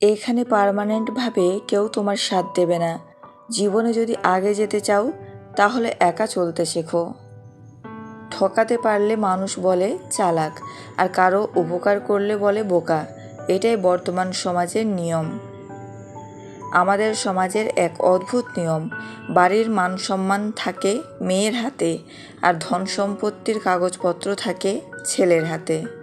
এইখানে পার্মানেন্টভাবে কেউ তোমার সাথ দেবে না। জীবনে যদি আগে যেতে চাও, তাহলে একা চলতে শেখো। ঠকাতে পারলে মানুষ বলে চালাক, আর কারও উপকার করলে বলে বোকা। এটাই বর্তমান সমাজের নিয়ম। আমাদের সমাজের এক অদ্ভুত নিয়ম, বাড়ির মান সম্মান থাকে মেয়ের হাতে, আর ধন সম্পত্তির কাগজপত্র থাকে ছেলের হাতে।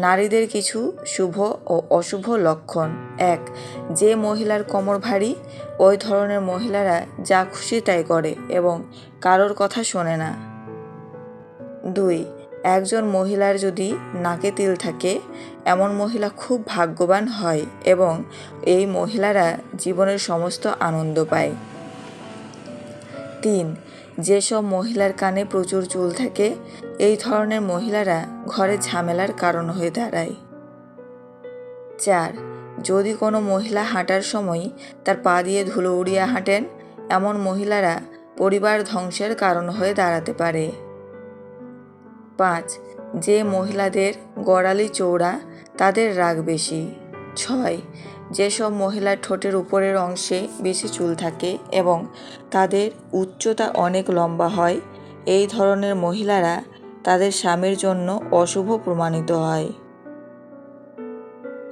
নারীদের কিছু শুভ ও অশুভ লক্ষণ। এক, যে মহিলার কোমর ভারী, ওই ধরনের মহিলারা যা খুশি তাই করে এবং কারোর কথা শোনে না। দুই, একজন মহিলার যদি নাকে তিল থাকে, এমন মহিলা খুব ভাগ্যবান হয় এবং এই মহিলারা জীবনের সমস্ত আনন্দ পায়। তিন। যেসব মহিলার কানে প্রচুর চুল থাকে, এই ধরনের মহিলারা ঘরে ঝামেলার কারণ হয়ে দাঁড়ায়। চার। যদি কোনো মহিলা হাঁটার সময় তার পা দিয়ে ধুলো উড়িয়ে হাঁটেন, এমন মহিলারা পরিবার ধ্বংসের কারণ হয়ে দাঁড়াতে পারে। পাঁচ। যে মহিলাদের গড়ালি চৌড়া তাদের রাগ বেশি। ছয়। যেসব মহিলার ঠোঁটের উপরের অংশে বেশি চুল থাকে এবং তাদের উচ্চতা অনেক লম্বা হয়, এই ধরনের মহিলারা তাদের স্বামীর জন্য অশুভ প্রমাণিত হয়।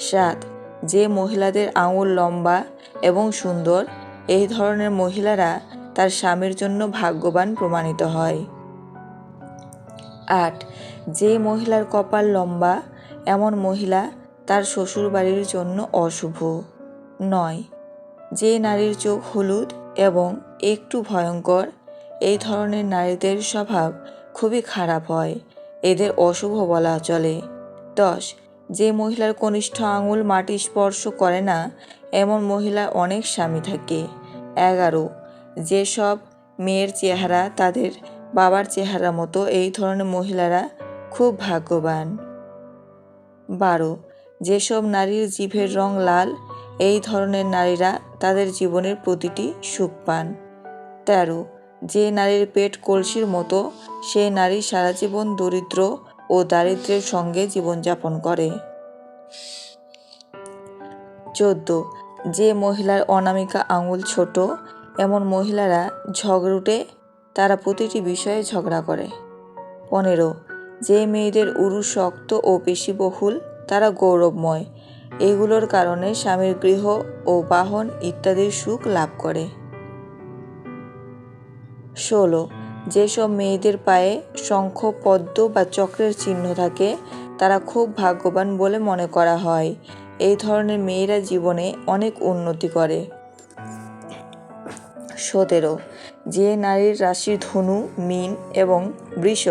সাত, যে মহিলাদের আঙুল লম্বা এবং সুন্দর, এই ধরনের মহিলারা তার স্বামীর জন্য ভাগ্যবান প্রমাণিত হয়। আট, যে মহিলার কপাল লম্বা, এমন মহিলা তার শ্বশুরবাড়ির জন্য অশুভ। নয়, যে নারীর চোখ হলুদ এবং একটু ভয়ঙ্কর, এই ধরনের নারীদের স্বভাব খুবই খারাপ হয়, এদের অশুভ বলা চলে। দশ, যে মহিলার কনিষ্ঠ আঙুল মাটি স্পর্শ করে না, এমন মহিলা অনেক স্বামী থাকে। এগারো যেসব মেয়ের চেহারা তাদের বাবার চেহারা মতো এই ধরনের মহিলারা খুব ভাগ্যবান। বারো যেসব নারীর জিভের রং লাল, এই ধরনের নারীরা তাদের জীবনের প্রতিটি সুখ পান তেরো, যে নারীর পেট কলসির মতো সেই নারী সারা জীবন দরিদ্র ও দারিদ্র্যের সঙ্গে জীবনযাপন করে। চোদ্দ, যে মহিলার অনামিকা আঙুল ছোট, এমন মহিলারা ঝগড়ুটে তারা প্রতিটি বিষয়ে ঝগড়া করে। পনেরো, যে মেয়েদের উরু শক্ত ও পেশিবহুল তারা গৌরবময়। এগুলোর কারণে স্বামীর গৃহ ও বাহন ইত্যাদির সুখ লাভ করে। ষোলো। যেসব মেয়েদের পায়ে শঙ্খ, পদ্ম বা চক্রের চিহ্ন থাকে, তারা খুব ভাগ্যবান বলে মনে করা হয়। এই ধরনের মেয়েরা জীবনে অনেক উন্নতি করে। সতেরো। যে নারীর রাশি ধনু, মিন এবং বৃষ,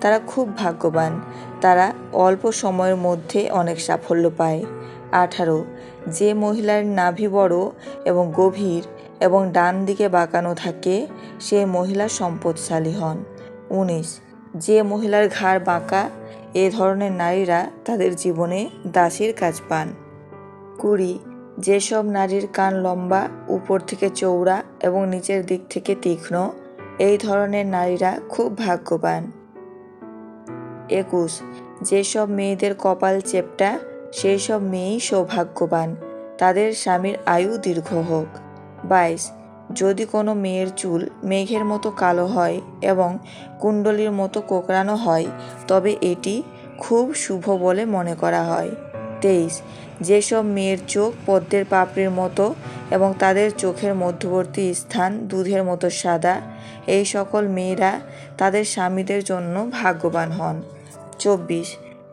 তারা খুব ভাগ্যবান। তারা অল্প সময়ের মধ্যে অনেক সাফল্য পায়। আঠারো, যে মহিলার নাভি বড় এবং গভীর এবং ডান দিকে বাঁকানো থাকে, সে মহিলা সম্পদশালী হন। উনিশ, যে মহিলার ঘাড় বাঁকা, এ ধরনের নারীরা তাদের জীবনে দাসীর কাজ পান। কুড়ি, যেসব নারীর কান লম্বা, উপর থেকে চৌড়া এবং নিচের দিক থেকে তীক্ষ্ণ, এই ধরনের নারীরা খুব ভাগ্যবান। একুশ যেসব মেয়েদের কপাল চেপটা সেই সব মেয়েই সৌভাগ্যবান। তাদের স্বামীর আয়ু দীর্ঘ হোক। বাইশ, যদি কোনো মেয়ের চুল মেঘের মতো কালো হয় এবং কুণ্ডলীর মতো কোকড়ানো হয়, তবে এটি খুব শুভ বলে মনে করা হয়। তেইশ, যেসব মেয়ের চোখ পদ্মের পাপড়ির মতো এবং তাদের চোখের মধ্যবর্তী স্থান দুধের মতো সাদা, এই সকল মেয়েরা তাদের স্বামীদের জন্য ভাগ্যবান হন। চব্বিশ।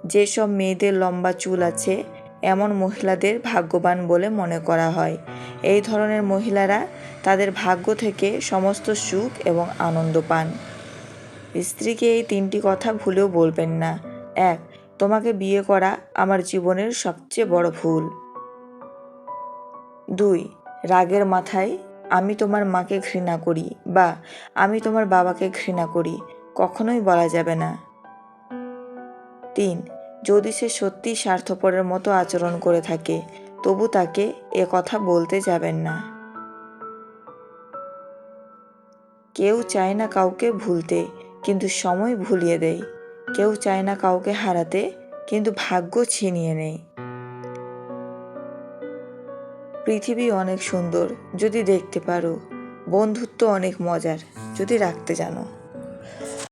যেসব মেয়েদের লম্বা চুল আছে, এমন মহিলাদের ভাগ্যবান বলে মনে করা হয়। এই ধরনের মহিলারা তাদের ভাগ্য থেকে সমস্ত সুখ এবং আনন্দ পান। স্ত্রীকে এই তিনটি কথা ভুলেও বলবেন না। এক, তোমাকে বিয়ে করা আমার জীবনের সবচেয়ে বড় ভুল। দুই, রাগের মাথায় আমি তোমার মাকে ঘৃণা করি বা আমি তোমার বাবাকে ঘৃণা করি, কখনোই বলা যাবে না। তিন, যদি সে সত্যি স্বার্থপরের মতো আচরণ করে থাকে, তবু তাকে এ কথা বলতে যাবেন না। কেউ চায় না কাউকে ভুলতে, কিন্তু সময় ভুলিয়ে দেয়। কেউ চায় না কাউকে হারাতে, কিন্তু ভাগ্য ছিনিয়ে নেয়। পৃথিবী অনেক সুন্দর, যদি দেখতে পারো। বন্ধুত্ব অনেক মজার, যদি রাখতে জানো।